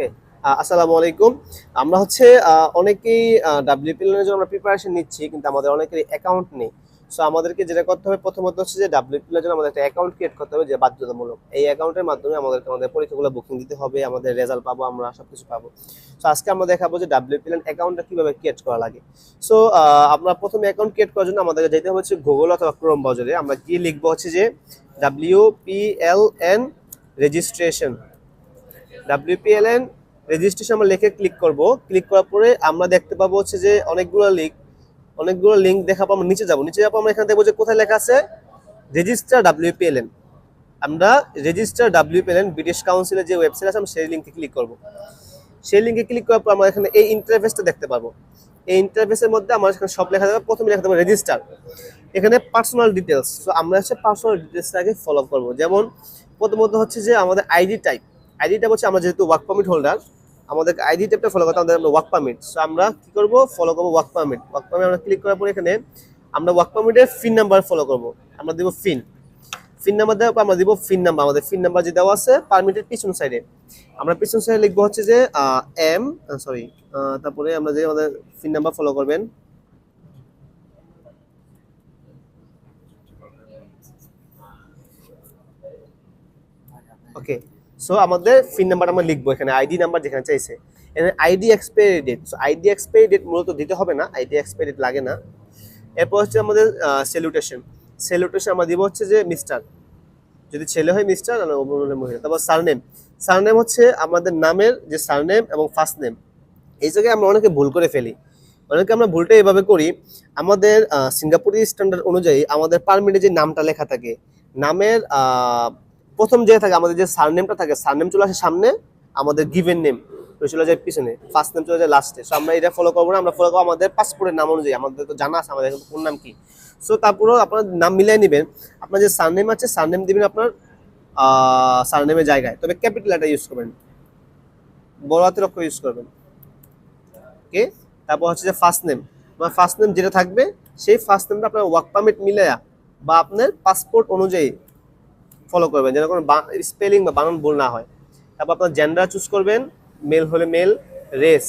ওকে আসসালামু আলাইকুম। আমরা হচ্ছে অনেকেই ডাব্লিউপিএল এর জন্য আমরা প্রিপারেশন নিচ্ছি, কিন্তু আমাদের অনেকেরই অ্যাকাউন্ট নেই। সো আমাদেরকে যেটা করতে হবে, প্রথমত হচ্ছে যে ডাব্লিউপিএল এর জন্য আমাদের একটা অ্যাকাউন্ট ক্রিয়েট করতে হবে যে বাধ্যতামূলক। এই অ্যাকাউন্টের মাধ্যমে আমাদেরকে আমাদের পরীক্ষাগুলো বুকিং দিতে হবে, আমাদের রেজাল্ট পাবো, আমরা সবকিছু পাবো। সো আজকে আমরা দেখাবো যে ডাব্লিউপিএল অ্যাকাউন্টটা কীভাবে ক্রিয়েট করা লাগে। সো আমরা প্রথমে অ্যাকাউন্ট ক্রিয়েট করার জন্য আমাদেরকে যেতে হচ্ছে গুগল অথবা ক্রোম ব্রাউজারে আমরা কি লিখব হচ্ছে যে ডাব্লিউপিএলএন রেজিস্ট্রেশন ডাব্লিউপিএলএন রেজিস্ট্রেশন আমরা লিখে ক্লিক করব। ক্লিক করার পরে আমরা দেখতে পাবো হচ্ছে যে অনেকগুলো লিঙ্ক অনেকগুলো লিঙ্ক দেখা পাবো নিচে যাব। নিচে যাব আমরা এখানে দেখব যে কোথায় লেখা আছে রেজিস্টার ডাব্লিউপিএলএন আমরা রেজিস্টার ডাব্লিউপিএলএন ব্রিটিশ কাউন্সিলের যে ওয়েবসাইট আছে, আমরা সেই লিঙ্কে ক্লিক করব। সেই লিঙ্কে ক্লিক করার পর আমরা এখানে এই ইন্টারফেসটা দেখতে পাবো। এই ইন্টারফেসের মধ্যে আমার এখানে সব লেখা থাকবে। প্রথমে লেখা থাকবে রেজিস্টার এখানে পার্সোনাল ডিটেলস তো আমরা হচ্ছে পার্সোনাল ডিটেলসটাকে ফলো করব। যেমন প্রথমত হচ্ছে যে আমাদের আইডি টাইপ আইডি টাইপ হচ্ছে আমরা যেহেতু ওয়ার্ক পারমিট হোল্ডার আমাদের আইডি টাইপটা ফলো করতে আমাদের আমরা ওয়ার্ক পারমিট সো আমরা কি করব? ফলো করব ওয়ার্ক পারমিট ওয়ার্ক পারমিট আমরা ক্লিক করার পর এখানে আমরা ওয়ার্ক পারমিটের ফিন নাম্বার ফলো করব। আমরা দেব ফিন ফিন নাম্বার দেওয়ার পর আমরা দিব ফিন নাম্বার আমাদের ফিন নাম্বার যে দেওয়া আছে পারমিটের পিছন সাইডে আমরা পিছন সাইডে লিখব হচ্ছে যে এম সরি তারপরে আমরা যে আমাদের ফিন নাম্বার ফলো করবেন। ওকে সো আমাদের ফিন নাম্বার আমরা লিখব এখানে আইডি নাম্বার যেখানে চাইছে। এখানে ID expiry date so ID expiry date মূলত দিতে হবে না আইডি এক্সপায়ারি ডেট লাগে না। এরপর হচ্ছে আমাদের সেলুটেশন সেলুটেশন আমরা দিব হচ্ছে যে মিস্টার যদি ছেলে হয় মিস্টার আর মহিলা। তারপর সারনেম সারনেম হচ্ছে আমাদের নামের যে সারনেম এবং ফার্স্ট নেম এই জায়গায় আমরা অনেকে ভুল করে ফেলি। অনেকে আমরা ভুলটা এভাবে করি, আমাদের সিঙ্গাপুরি স্ট্যান্ডার্ড অনুযায়ী আমাদের পারমিটে যে নামটা লেখা থাকে, নামের প্রথম যে থাকে, আমাদের যে সারনেমটা থাকে সারনেম চলে আসে সামনে, আমাদের গিভেন নেম চলে যায় পিছনে ফার্স্ট নেম চলে যায় লাস্টে সো আমরা এটা ফলো করব না, আমরা ফলো করব আমাদের পাসপোর্টের নাম অনুযায়ী, আমাদের তো জানা আছে আমাদের কোন নাম কি। সো তারপরেও আপনার নাম মিলাই নেবেন, আপনার যে সারনেম আছে সারনেম দেবেন আপনার সারনেমের জায়গায়। তবে ক্যাপিটাল এটা ইউজ করবেন। বড় হাতের অক্ষর ইউজ করবেন। ওকে তারপর হচ্ছে যে ফার্স্ট নেম আমার ফার্স্ট নেম যেটা থাকবে, সেই ফার্স্ট নেমটা আপনার ওয়ার্ক পারমিট মিলায়া বা আপনার পাসপোর্ট অনুযায়ী ফলো করবেন, যেন কোনো স্পেলিং বা বানান ভুল না হয়। তারপর আপনার জেন্ডার চুজ করবেন মেল হলে মেল রেস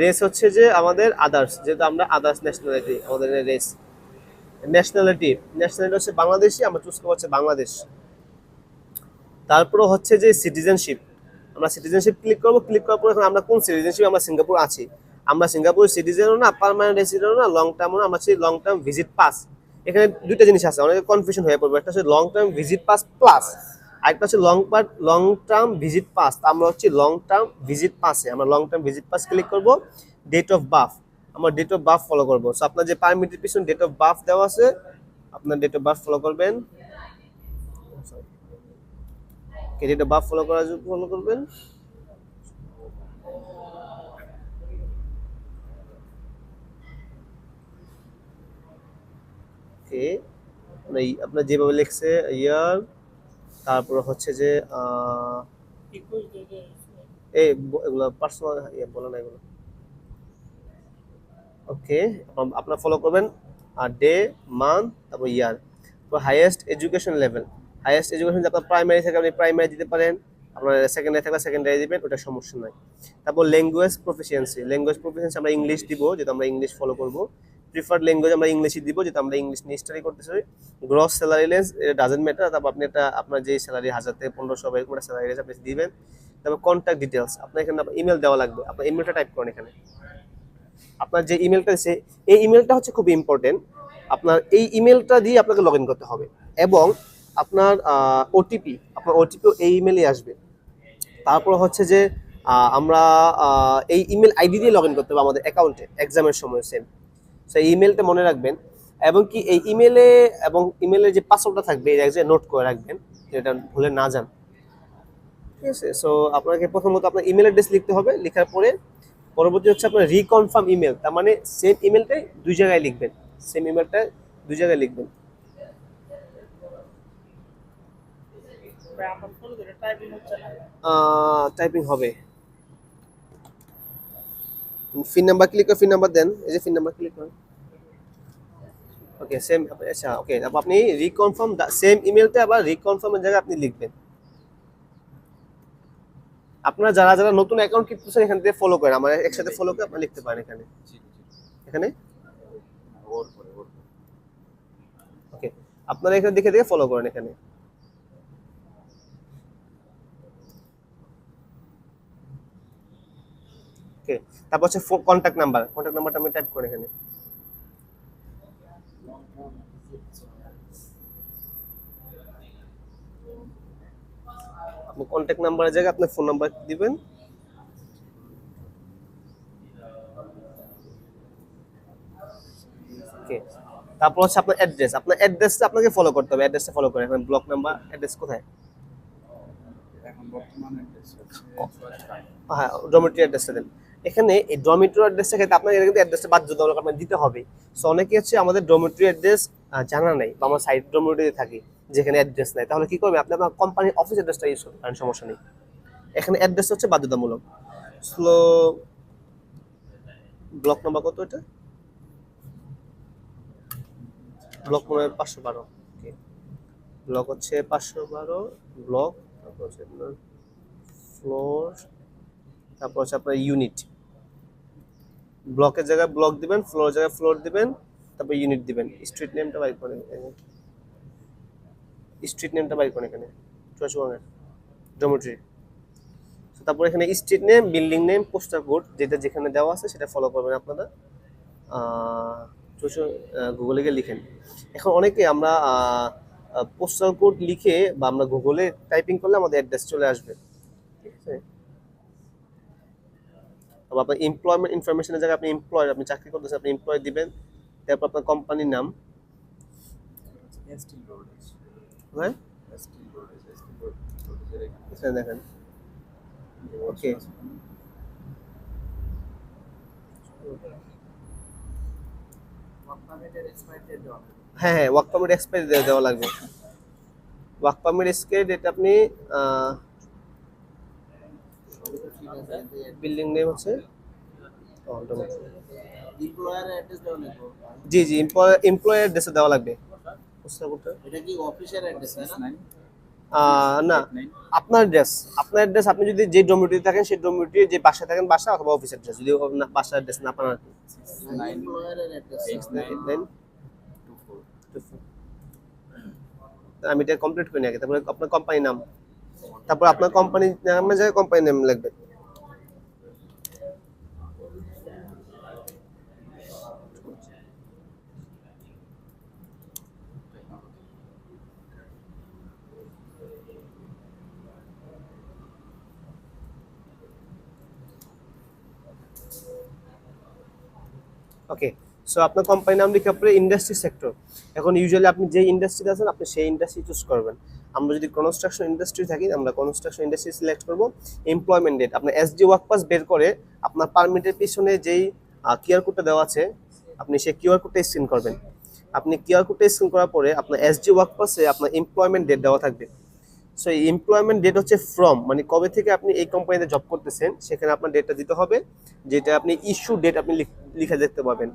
রেস হচ্ছে যে আমাদের আদার্স যেহেতু আমরা আদার্স ন্যাশনালিটি আমাদের রেস ন্যাশনালিটি ন্যাশনালিটি হচ্ছে বাংলাদেশি, আমরা চুজ করব হচ্ছে বাংলাদেশ। তারপরে হচ্ছে যে সিটিজেনশিপ আমরা সিটিজেনশিপ ক্লিক করব ক্লিক করার পর এখন আমরা কোন সিটিজেনশিপ আমরা সিঙ্গাপুর আছি। আমরা সিঙ্গাপুর সিটিজেনও না পার্মানেন্ট রেসিডেন্টও না লং টার্মও না, আমরা হচ্ছে লং টার্ম ভিজিট পাস এখানে দুইটা জিনিস আছে, অনেকে কনফিউশন হয়ে পড়বে। একটা হচ্ছে long term visit pass plus আরেকটা হচ্ছে long part long term visit pass আমরা হচ্ছে লং টার্ম ভিজিট পাসে আমরা long term visit pass click করব ডেট অফ বার্থ আমরা ডেট অফ বার্থ ফলো করব। সো আপনার যে পারমিটের পিছনে ডেট অফ বার্থ দেওয়া আছে, আপনার ডেট অফ বার্থ ফলো করবেন। ডেট অফ বার্থ ফলো করার ফলো করবেন। ওকে আপনার যেভাবে লিখছে, ইয়ার, তারপর হচ্ছে যে এই এগুলো পার্সোনাল ইয়ে বলে না এগুলো। ওকে আপনার ফলো করবেন, আর ডে মান্থ তারপর ইয়ার তারপর highest education level highest education আপনার প্রাইমারি থেকে, আপনি প্রাইমারি দিতে পারেন। আপনার সেকেন্ডারি থাকলে সেকেন্ডারি দিবেন, ওটা সমস্যা নাই। তারপর ল্যাঙ্গুয়েজ প্রফিসিয়েন্সি ল্যাঙ্গুয়েজ প্রফিসিয়েন্সি আমরা ইংলিশ দিব, যেহেতু আমরা ইংলিশ ফলো করব। প্রিফার্ড ল্যাঙ্গুয়েজ আমরা ইংলিশই দিব, যেহেতু আমরা ইংলিশ নিয়ে স্টাডি করতেছি। Gross salary lens doesn't matter তারপর আপনি একটা, আপনার যে স্যালারি হাজার থেকে পনেরোশো বা এরকম স্যালারি লেন্স আপনি দিবেন। তারপর কন্ট্যাক্ট ডিটেলস আপনার এখানে ইমেল দেওয়া লাগবে, আপনার ইমেলটা টাইপ করেন এখানে। আপনার যে ইমেলটা আছে এই ইমেলটা হচ্ছে খুব ইম্পর্টেন্ট আপনার এই ইমেলটা দিয়ে আপনাকে লগ করতে হবে। এবং আপনার ওটিপি আপনার ওটিপিও এই ইমেলই আসবে। তারপর হচ্ছে যে আমরা এই ইমেল আইডি দিয়ে লগ করতে হবে আমাদের অ্যাকাউন্টে এক্সামের সময় সেম সেই ইমেলটা মনে রাখবেন এবং কি এই ইমেলে এবং ইমেলের যে পাসওয়ার্ডটা থাকবে এই জায়গায় নোট করে রাখবেন যেটা ভুলে না যান ঠিক আছে সো আপনাকে প্রথমত আপনার ইমেল অ্যাড্রেস লিখতে হবে লেখার পরে পরবর্তী হচ্ছে আপনার রিকনফার্ম ইমেল তার মানে সেম ইমেলটাই দুই জায়গায় লিখবেন সেম ইমেলটা দুই জায়গায় লিখবেন টাইপিং হবে ফিন নাম্বার ক্লিক করে ফিন নাম্বার দেন। এই যে ফিন নাম্বার ক্লিক করেন। ওকে সেম আচ্ছা ওকে তারপর আপনি রিকনফার্ম সেম ইমেলটা আবার রিকনফার্মের জায়গায় আপনি লিখবেন। আপনারা যারা যারা নতুন অ্যাকাউন্ট কিনতেছেন এখান থেকে ফলো করেন। আমার একসাথে ফলো করে আপনি লিখতে পারেন এখানে। এখানে? ওর পরে ওর পরে। ওকে আপনারা এখানে দেখে দেখে ফলো করেন এখানে ওকে তারপর হচ্ছে কন্ট্যাক্ট নাম্বার কন্ট্যাক্ট নাম্বারটা আমি টাইপ করে এখানে। আপনি কন্ট্যাক্ট নাম্বারের জায়গায় আপনার ফোন নাম্বার দিবেন। ওকে তারপর হচ্ছে আপনার অ্যাড্রেস আপনার অ্যাড্রেসটা আপনাকে ফলো করতে হবে। অ্যাড্রেসটা ফলো করে এখন ব্লক নাম্বার অ্যাড্রেস কোথায়? হ্যাঁ ডমিটরি অ্যাড্রেসটা দেন। এখানে এই ডমিটরি অ্যাড্রেসটা ক্ষেত্রে আপনাকে কিন্তু অ্যাড্রেসটা বাধ্যতামূলক আপনার দিতে হবে। সো অনেকে হচ্ছে আমাদের ডমিটরি অ্যাড্রেস জানা নাই বা আমার সাইট ডমিটরিতে থাকি যেখানে অ্যাড্রেস নাই। তাহলে কি করবে আপনি আপনার কোম্পানির অফিস অ্যাড্রেসটা ইউজ করতে পারেন সমস্যা নেই। এখানে অ্যাড্রেস হচ্ছে বাধ্যতামূলক। স্লো ব্লক নাম্বার কত এটা? ব্লক মনে পাঁচশো বারো। ব্লক হচ্ছে পাঁচশো বারো ব্লক তারপর হচ্ছে আপনার ফ্লোর তারপর হচ্ছে আপনার ইউনিট ব্লকের জায়গায় ব্লক দিবেন ফ্লোর জায়গায় ফ্লোর দিবেন, তারপর ইউনিট দিবেন। স্ট্রিট নেমটা বাইর করেন স্ট্রিট নেমটা বাইর করেন এখানে চুয়াচুয়াঙের ডোমেট্রি তারপর এখানে street name building name poster code যেটা যেখানে দেওয়া আছে সেটা ফলো করবেন আপনারা। গুগলে গিয়ে লিখেন। এখন অনেকে আমরা পোস্টাল কোড লিখে বা আমরা গুগলে টাইপিং করলে আমাদের অ্যাড্রেস চলে আসবে ঠিক আছে আপনার এমপ্লয়মেন্ট ইনফরমেশনের জায়গায় আপনি এমপ্লয় আপনি চাকরি করতেছেন, আপনি এমপ্লয় দিবেন। তারপর আপনার কোম্পানির নাম। হ্যাঁ? এখানে দেখেন। ওকে হ্যাঁ হ্যাঁ ওয়ার্ক পারমিট এক্সপায়ারি দেওয়া লাগবে। ওয়ার্ক পারমিট এক্সপায়ারি ডেট আপনি বিল্ডিং নেম হচ্ছে জি জি এমপ্লয় এমপ্লয়ের অ্যাড্রেসে দেওয়া লাগবে। না? আপনার অ্যাড্রেস আপনার অ্যাড্রেস আপনি যদি যে ডোমিটরি থাকেন সেই ডোমিটরি যে বাসায় থাকেন বাসা অথবা অফিস অ্যাড্রেস যদি বাসার অ্যাড্রেস না পান. আমি এটা কমপ্লিট করি আগে তারপরে আপনার কোম্পানি নাম। তারপর আপনার কোম্পানি নামের জায়গায় কোম্পানি নাম লাগবে। ওকে সো আপনার কোম্পানির নাম লিখে পরে ইন্ডাস্ট্রি সেক্টর এখন ইউজুয়ালি আপনি যে ইন্ডাস্ট্রিতে আছেন, আপনি সেই ইন্ডাস্ট্রি চুজ করবেন। আমরা যদি কনস্ট্রাকশন ইন্ডাস্ট্রি থাকি, আমরা কনস্ট্রাকশন ইন্ডাস্ট্রি সিলেক্ট করব। এমপ্লয়মেন্ট ডেট আপনার এসডি ওয়ার্ক পাস বের করে আপনার পারমিটের পিছনে যেই কিউআর কোডটা দেওয়া আছে, আপনি সেই কিউআর কোডটা স্ক্যান করবেন। আপনি কিউআর কোডটা স্ক্যান করার পরে আপনার এসডি ওয়ার্ক পাসে আপনার এমপ্লয়মেন্ট ডেট দেওয়া থাকবে। সো এই এমপ্লয়মেন্ট ডেট হচ্ছে ফ্রম মানে কবে থেকে আপনি এই কোম্পানিতে জব করতেছেন, সেখানে আপনার ডেটটা দিতে হবে, যেটা আপনি ইস্যু ডেট আপনি লিখ- দেখতে পাবেন।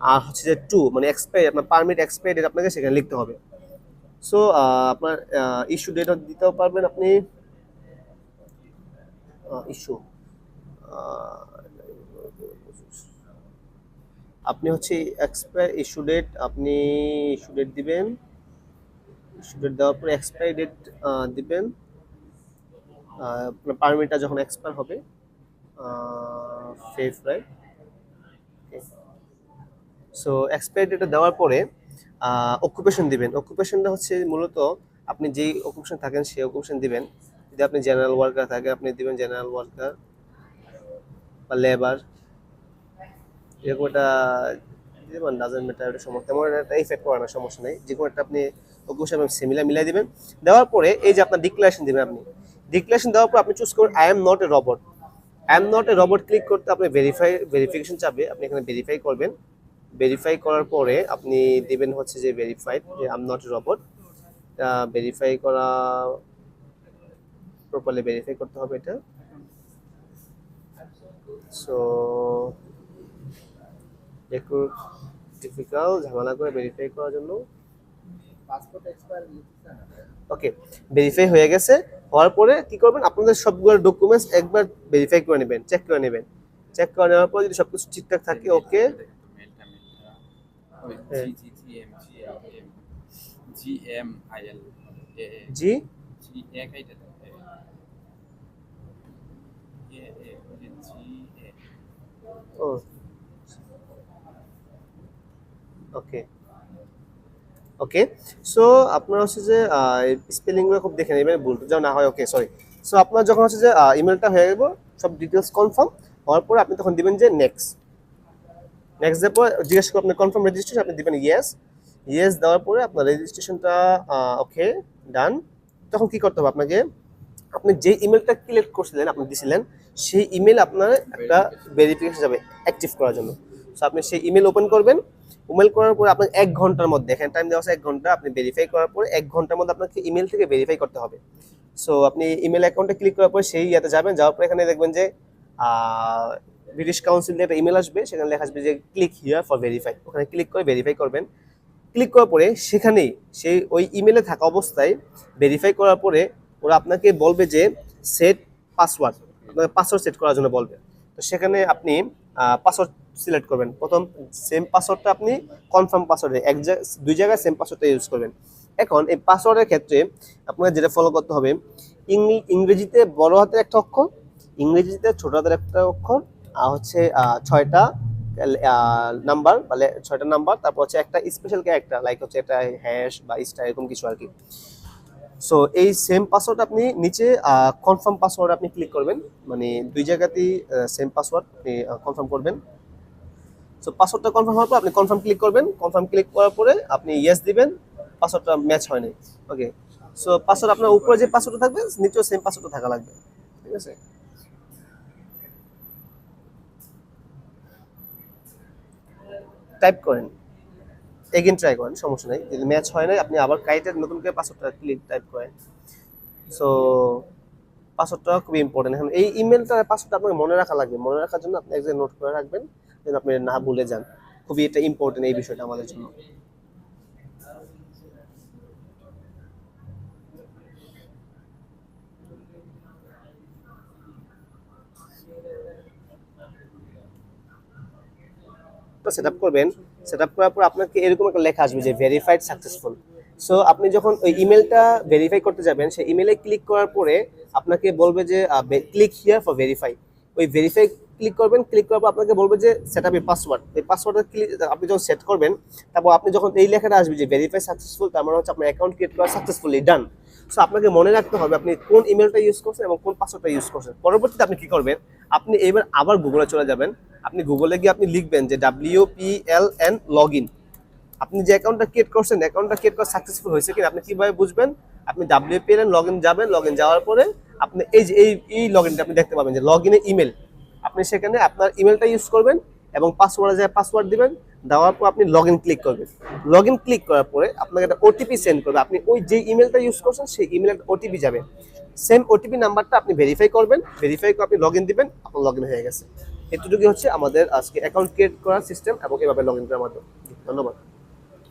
আর হচ্ছে যে টু মানে এক্সপায়ার আপনার পারমিট এক্সপায়ার ডেট আপনাকে সেখানে লিখতে হবে। সো আপনার ইস্যু ডেট দিতেও পারবেন আপনি। ইস্যু আপনি হচ্ছে এক্সপায়ার ইস্যু ডেট আপনি ইস্যু ডেট দিবেন। ইস্যু দেওয়ার পরে এক্সপায়ারি ডেট দিবেন। আপনার পারমিটটা যখন এক্সপায়ার হবে ফেফ রাইট সো এক্সপায়ারি ডেটটা দেওয়ার পরে অকুপেশন দিবেন। অকুপেশনটা হচ্ছে মূলত আপনি যেই অকুপেশন থাকেন সেই অকুপেশন দিবেন। যদি আপনি জেনারেল ওয়ার্কার থাকেন আপনি দিবেন জেনারেল ওয়ার্কার বা লেবার এরকম একটা ডাজেন্ট ম্যাটার এটা সমস্যা তেমন একটা ইফেক্ট করে না, সমস্যা নেই। যে কোনো একটা আপনি অকুপেশন সিমিলার মিলাই দিবেন। দেওয়ার পরে এই যে আপনার ডিক্লারেশন দিবেন আপনি। ডিক্লারেশন দেওয়ার পর আপনি চুজ করুন I am not a robot I am not a robot click করতে আপনি ভেরিফাই ভেরিফিকেশন চাবে আপনি এখানে ভেরিফাই করবেন। ভেরিফাই করার পরে আপনি দিবেন হচ্ছে যে ভেরিফাইড যে am not a robot verify করা প্রপারলি ভেরিফাই করতে হবে এটা। সো একটু ডিফিকাল্ট ঝামেলা করে ভেরিফাই করার জন্য। পাসপোর্ট এক্সপায়ার ওকে ভেরিফাই হয়ে গেছে। হওয়ার পরে কি করবেন? আপনাদের সবগুলো ডকুমেন্টস একবার ভেরিফাই করে নেবেন চেক করে নেবেন। চেক করে নেওয়ার পর যদি সবকিছু ঠিকঠাক থাকে okay. G G G M G M M G M I L A A G G এক আইটা এ এ এ ওই যে জি এ ও ওকে ওকে সো আপনার হচ্ছে যে স্পেলিংগুলো খুব দেখে নেবেন ভুল যেন না হয়। ওকে সরি সো আপনার যখন হচ্ছে যে ইমেলটা হয়ে গেল সব ডিটেলস কনফার্ম হওয়ার পরে আপনি তখন দিবেন যে নেক্সট নেক্সট দেওয়ার পর জিজ্ঞেস করব আপনি কনফার্ম রেজিস্ট্রেশন আপনি দিবেন ইয়েস ইয়েস দেওয়ার পরে আপনার রেজিস্ট্রেশনটা ওকে ডান তখন কি করতে হবে আপনাকে? আপনি যে ইমেলটা ক্লিক করছিলেন আপনি দিছিলেন সেই ইমেল আপনার একটা ভেরিফিকেশন যাবে অ্যাক্টিভ করার জন্য। সো আপনি সেই ইমেল ওপেন করবেন। ইমেল করার পরে আপনার এক ঘণ্টার মধ্যে, এখানে টাইম দেওয়া আছে এক ঘণ্টা, আপনি ভেরিফাই করার পরে এক ঘণ্টার মধ্যে আপনাকে ইমেল থেকে ভেরিফাই করতে হবে। সো আপনি ইমেল অ্যাকাউন্টে ক্লিক করার পরে সেই ইয়াতে যাবেন, যাওয়ার পরে এখানে দেখবেন যে ব্রিটিশ কাউন্সিল একটা ইমেল আসবে, সেখানে লেখা আসবে যে ক্লিক হিয়ার ফর ভেরিফাই ওখানে ক্লিক করে ভেরিফাই করবেন। ক্লিক করার পরে সেখানেই সেই ওই ইমেলে থাকা অবস্থায় ভেরিফাই করার পরে ওরা আপনাকে বলবে যে সেট পাসওয়ার্ড আপনাকে পাসওয়ার্ড সেট করার জন্য বলবে। তো সেখানে আপনি পাসওয়ার্ড সিলেক্ট করবেন। প্রথম সেম পাসওয়ার্ডটা আপনি কনফার্ম পাসওয়ার্ডে এক দুই জায়গায় সেম পাসওয়ার্ডটা ইউজ করবেন। এখন এই পাসওয়ার্ডের ক্ষেত্রে আপনাকে যেটা ফলো করতে হবে ইংরেজিতে বড় হাতের একটা অক্ষর, ইংরেজিতে ছোট হাতের একটা অক্ষর, আর হচ্ছে ছয়টা নাম্বার মানে ছয়টা নাম্বার তারপর হচ্ছে একটা স্পেশাল ক্যারেক্টার লাইক হচ্ছে একটা হ্যাশ বা স্টার এরকম কিছু আর কি। সো এই সেম পাসওয়ার্ড আপনি নিচে কনফার্ম পাসওয়ার্ড আপনি ক্লিক করবেন। মানে দুই জায়গাতেই সেম পাসওয়ার্ড আপনি কনফার্ম করবেন। সো পাসওয়ার্ডটা কনফার্ম হওয়ার পর আপনি কনফার্ম ক্লিক করবেন। কনফার্ম ক্লিক করার পরে আপনি ইয়েস দিবেন। পাসওয়ার্ডটা ম্যাচ হয়নি ওকে সো পাসওয়ার্ড আপনার উপরে যে পাসওয়ার্ডটা থাকবে, নিচেও সেম পাসওয়ার্ডটা থাকা লাগবে। ঠিক আছে? টাইপ করেন। এগেন ট্রাই করেন সমস্যা নেই। যদি ম্যাচ হয় না আপনি আবার কাইটের নতুন করে পাসওয়ার্ডটা ক্লিক টাইপ করেন। সো পাসওয়ার্ডটা খুবই ইম্পর্টেন্ট এখন এই ইমেলটা পাসওয়ার্ডটা আপনাকে মনে রাখা লাগবে। মনে রাখার জন্য আপনি এক জায়গায় নোট করে রাখবেন, যেন আপনি না ভুলে যান। খুবই এটা ইম্পর্টেন্ট এই বিষয়টা আমাদের জন্য। সেট আপ করবেন। সেট আপ করার পর আপনাকে এরকম একটা লেখা আসবে যে ভেরিফাইড সাকসেসফুল সো আপনি যখন ওই ইমেলটা ভেরিফাই করতে যাবেন, সেই ইমেলে ক্লিক করার পরে আপনাকে বলবে যে ক্লিক হিয়ার ফর ভেরিফাই ওই ভেরিফাই ক্লিক করবেন ক্লিক করার পর আপনাকে বলবে যে সেট আপ পাসওয়ার্ড এই পাসওয়ার্ডটা ক্লিক আপনি যখন সেট করবেন, তারপর আপনি যখন এই লেখাটা আসবে যে ভেরিফাই সাকসেসফুল তার মানে হচ্ছে আপনার অ্যাকাউন্ট ক্রিয়েট করা সাকসেসফুলি ডান সো আপনাকে মনে রাখতে হবে আপনি কোন ইমেলটা ইউজ করছেন এবং কোন পাসওয়ার্ডটা ইউজ করছেন। পরবর্তীতে আপনি কী করবেন আপনি এবার আবার গুগলে চলে যাবেন। আপনি গুগলে গিয়ে আপনি লিখবেন যে W P L N log in আপনি যে অ্যাকাউন্টটা ক্রিয়েট করছেন অ্যাকাউন্টটা ক্রিয়েট করা সাকসেসফুল হয়েছে কিনা আপনি কীভাবে বুঝবেন? আপনি W P L N log in যাবেন লগ ইন যাওয়ার পরে আপনি এই যে, এই এই লগ ইনটা আপনি দেখতে পাবেন যে লগ ইনে ইমেল আপনি সেখানে আপনার ইমেলটা ইউজ করবেন এবং পাসওয়ার্ডে যায় পাসওয়ার্ড দিবেন, দেওয়ার পর আপনি লগ ইন ক্লিক করবেন। লগ ইন ক্লিক করার পরে আপনাকে একটা ওটিপি সেন্ড করবে। আপনি ওই যে ইমেলটা ইউজ করছেন, সেই ইমেলে একটা ওটিপি যাবে। সেম ওটিপি নাম্বারটা আপনি ভেরিফাই করবেন ভেরিফাই করে আপনি লগ ইন দিবেন, আপনার লগ ইন হয়ে গেছে। এতটুকুই হচ্ছে আমাদের আজকে অ্যাকাউন্ট ক্রিয়েট করার সিস্টেম এবং এভাবে লগ ইন করার মাধ্যমে। ধন্যবাদ।